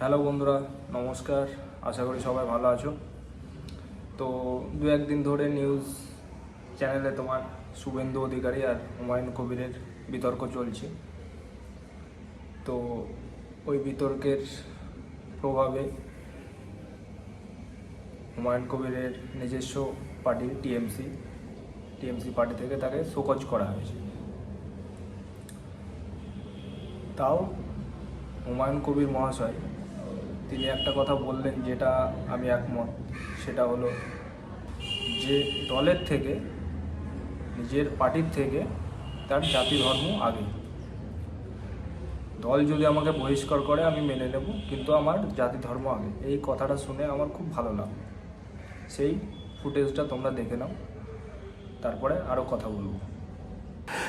Hello বন্ধুরা, নমস্কার। আশা করি সবাই ভালো আছো। তো দু একদিন ধরে নিউজ চ্যানেলে তোমার শুভেন্দু অধিকারী আর হুমায়ুন কবিরের বিতর্ক চলছে। তো ওই বিতর্কের প্রভাবে হুমায়ুন কবিরের নিজস্ব পার্টি, টিএমসি টিএমসি পার্টি থেকে তাকে শোকজ করা হয়েছে। তাও হুমায়ুন কবির মহাশয় তিনি একটা কথা বললেন যেটা আমি একমত, সেটা হলো যে দলের থেকে, নিজের পার্টির থেকে তার জাতি ধর্ম আগে। দল যদি আমাকে বহিষ্কার করে, আমি মেনে নেব, কিন্তু আমার জাতি ধর্ম আগে। এই কথাটা শুনে আমার খুব ভালো লাগল। সেই ফুটেজটা তোমরা দেখে নাও, তারপরে আরও কথা বলব।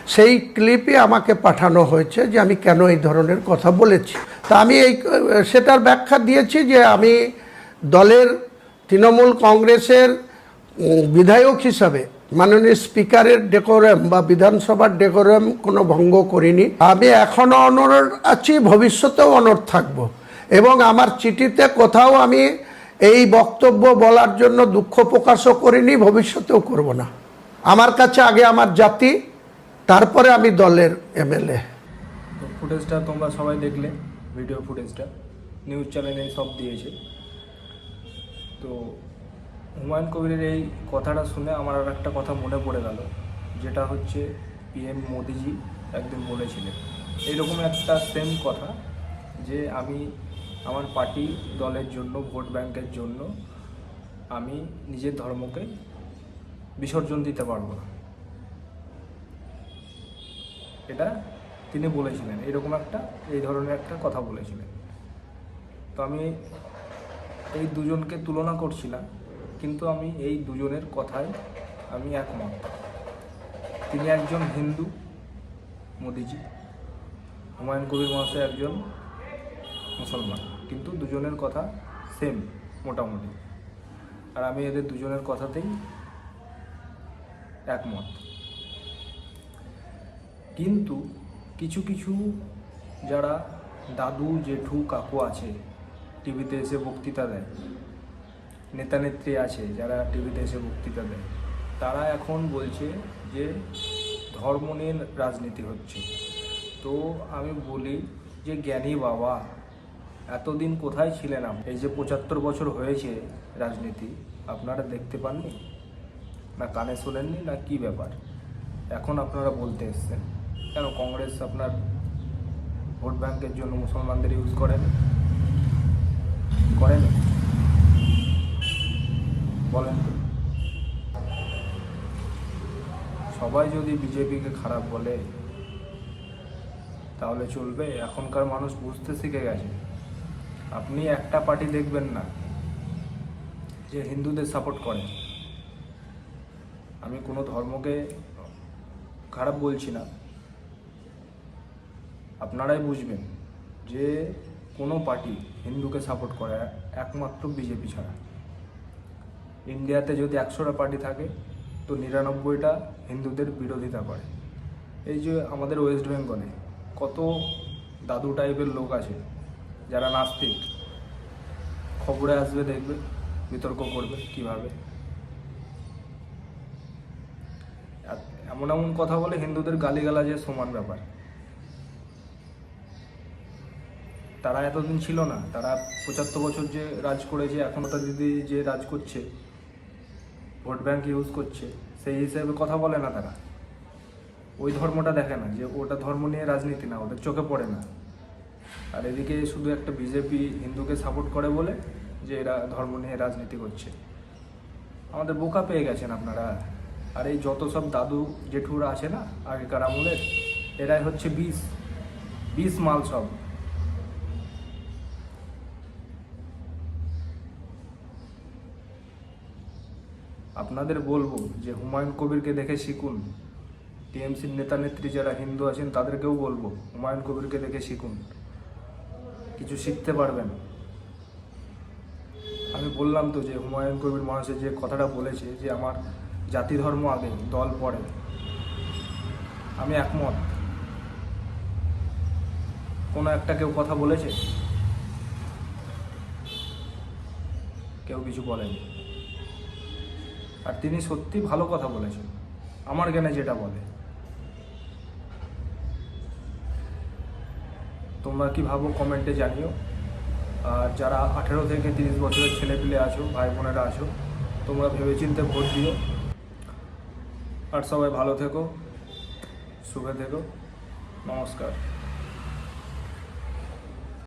সেই ক্লিপে আমাকে পাঠানো হয়েছে যে আমি কেন এই ধরনের কথা বলেছি। তা আমি এই, সেটার ব্যাখ্যা দিয়েছি যে আমি দলের তৃণমূল কংগ্রেসের বিধায়ক হিসাবে, মাননীয় স্পিকারের ডেকোরাম বা বিধানসভার ডেকোরাম কোনো ভঙ্গ করিনি। আমি এখনও অনর আছি, ভবিষ্যতেও অনর থাকব। এবং আমার চিঠিতে কোথাও আমি এই বক্তব্য বলার জন্য দুঃখ প্রকাশও করিনি, ভবিষ্যতেও করব না। আমার কাছে আগে আমার জাতি, তারপরে আমি দলের এমএলএ। ফুটেজটা তোমরা সবাই দেখলে। ভিডিও ফুটেজটা নিউজ চ্যানেলে সব দিয়েছে। তো হুমায়ুন কবিরের এই কথাটা শুনে আমার আর একটা কথা মনে পড়ে গেল, যেটা হচ্ছে পিএম মোদিজি একদিন বলেছিলেন। এইরকম একটা সেম কথা যে আমি আমার পার্টি দলের জন্য, ভোট ব্যাংকের জন্য আমি নিজের ধর্মকে বিসর্জন দিতে পারব না। এটা তিনি বলেছিলেন, এরকম একটা, এই ধরনের একটা কথা বলেছিলেন। তো আমি এই দুজনকে তুলনা করছিলাম, কিন্তু আমি এই দুজনের কথায় আমি একমত। তিনি একজন হিন্দু, মোদিজি, হুমায়ুন কবির মহাশয় একজন মুসলমান, কিন্তু দুজনের কথা সেম মোটামুটি। আর আমি এদের দুজনের কথাতেই একমত। কিন্তু কিছু কিছু যারা দাদু, জেঠু, কাকু আছে টিভিতে এসে বক্তৃতা দেয়। নেতা, নেত্রী আছে যারা টিভিতে এসে বক্তৃতা দেয়। তারা এখন বলছে যে ধর্ম নিয়ে রাজনীতি হচ্ছে। তো আমি বলি যে জ্ঞানী বাবা, এতদিন কোথায় ছিলেন আপনি? এই যে পঁচাত্তর বছর হয়েছে রাজনীতি, আপনারা দেখতে পাননি? না কানে শোনেননি? না কি ব্যাপার? এখন আপনারা বলতে এসছেন। কেন কংগ্রেস আপনার ভোট ব্যাংকের জন্য মুসলমানদের ইউজ করেন করেন? বলেন সবাই যদি বিজেপিকে খারাপ বলে, তাহলে চলবে। এখনকার মানুষ বুঝতে শিখে গেছে। আপনি একটা পার্টি দেখবেন না, যে হিন্দুদের সাপোর্ট করে। আমি কোনো ধর্মকে খারাপ বলছি না। আপনারাই বুঝবেন যে কোনো পার্টি হিন্দুকে সাপোর্ট করে একমাত্র বিজেপি ছাড়া। ইন্ডিয়াতে যদি একশোটা পার্টি থাকে, তো নিরানব্বইটা হিন্দুদের বিরোধিতা করে। এই যে আমাদের ওয়েস্ট বেঙ্গলে কত দাদু টাইপের লোক আছে, যারা নাস্তিক। খবরে আসবে, দেখবে, বিতর্ক করবে, কীভাবে? এমন এমন কথা বলে হিন্দুদের গালিগালাজের সমান ব্যাপার। তারা এতদিন ছিল না, তারা পঁচাত্তর বছর যে রাজ করেছে এখনও তার দিদি যে রাজ করছে, ভোট ব্যাংক ইউজ করছে, সেই হিসেবে কথা বলে না তারা। ওই ধর্মটা দেখে না, যে ওটা ধর্ম নিয়ে রাজনীতি না, ওদের চোখে পড়ে না। আর এদিকে শুধু একটা বিজেপি হিন্দুকে সাপোর্ট করে বলে, যে এরা ধর্ম নিয়ে রাজনীতি করছে। আমাদের বোকা পেয়ে গেছেন আপনারা। আর এই যত সব দাদু, জেঠুরা আছে না, আগেকার আমলের, এরাই হচ্ছে বিষ। বিষ মাল সব। আপনাদের বলব যে হুমায়ুন কবিরকে দেখে শিখুন। টিএমসির নেতা নেত্রী যারা হিন্দু আছেন, তাদেরকেও বলব হুমায়ুন কবিরকে দেখে শিখুন। কিছু শিখতে পারবেন। আমি বললাম তো যে হুমায়ুন কবির মহাশয় যে কথাটা বলেছে যে আমার জাতি ধর্ম আগে, দল পরে। আমি একমত। কোনো একটা কেউ কথা বলেছে? কেউ কিছু বলেনি। আর তিনি সত্যি ভালো কথা বলেছেন। আমার জ্ঞানে যেটা বলে। তোমরা কি ভাবো কমেন্টে জানিও। আর যারা আঠেরো থেকে তিরিশ বছরের ছেলেপিলে আছো ভাই বোনেরা আছো, তোমরা ভেবেচিন্তে ভোট দিও। আর সবাই ভালো থেকো, সুখে থেকো। নমস্কার।